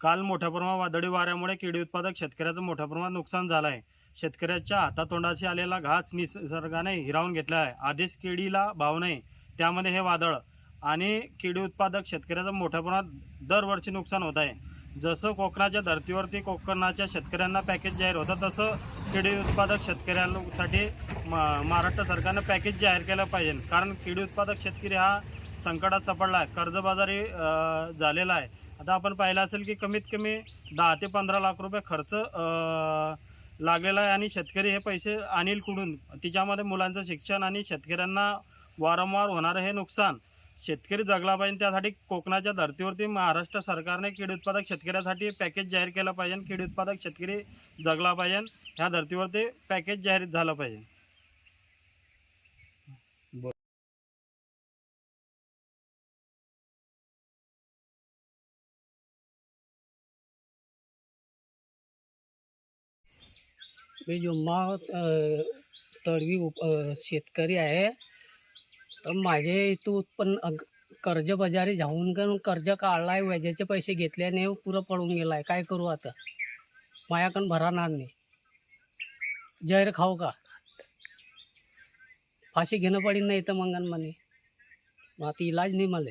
काल मोठ्या प्रमाणात वादळी वाऱ्यामुळे केळी उत्पादक शेतकऱ्याचं मोठ्या प्रमाणात नुकसान झालं आहे. शेतकऱ्याच्या हातातोंडाशी आलेला घास निसर्गाने हिरावून घेतला आहे. आधीच केळीला भाव नाही त्यामध्ये हे वादळ आणि केळी उत्पादक शेतकऱ्याचं मोठ्या प्रमाणात दरवर्षी नुकसान होत आहे. जसं कोकणाच्या धर्तीवरती कोकणाच्या शेतकऱ्यांना पॅकेज जाहीर होतं तसं केळी उत्पादक शेतकऱ्यांसाठी महाराष्ट्र सरकारनं पॅकेज जाहीर केलं पाहिजे. कारण केळी उत्पादक शेतकरी हा संकटात सापडला आहे. कर्जबाजारी झालेला आहे. आता आपण पाहिलं असेल की कमीत कमी दहा ते पंधरा लाख रुपये खर्च लागलेला आहे. आणि शेतकरी हे पैसे आणील कुठून तिच्यामध्ये मुलांचं शिक्षण आणि शेतकऱ्यांना वारंवार होणारं हे नुकसान. शेतकरी जगला पाहिजे त्यासाठी कोकणाच्या धर्तीवरती महाराष्ट्र सरकारने कीड उत्पादक शेतकऱ्यासाठी पॅकेज जाहीर केलं पाहिजे. कीड उत्पादक शेतकरी जगला पाहिजे ह्या धर्तीवरती पॅकेज जाहीर झालं पाहिजे. मी जुम्मा तळवी तडवी उप शेतकरी आहे तर माझे इथं उत्पन्न अग- जाऊन करून कर्ज आहे व्याजाचे पैसे घेतल्याने पुरं पडून गेलाय. काय करू आता? मायाकडून भराणार नाही जहीर खाऊ का? फाशी घेणं पडीन नाही तर मंगन म्हणे मग आता इलाज नाही मला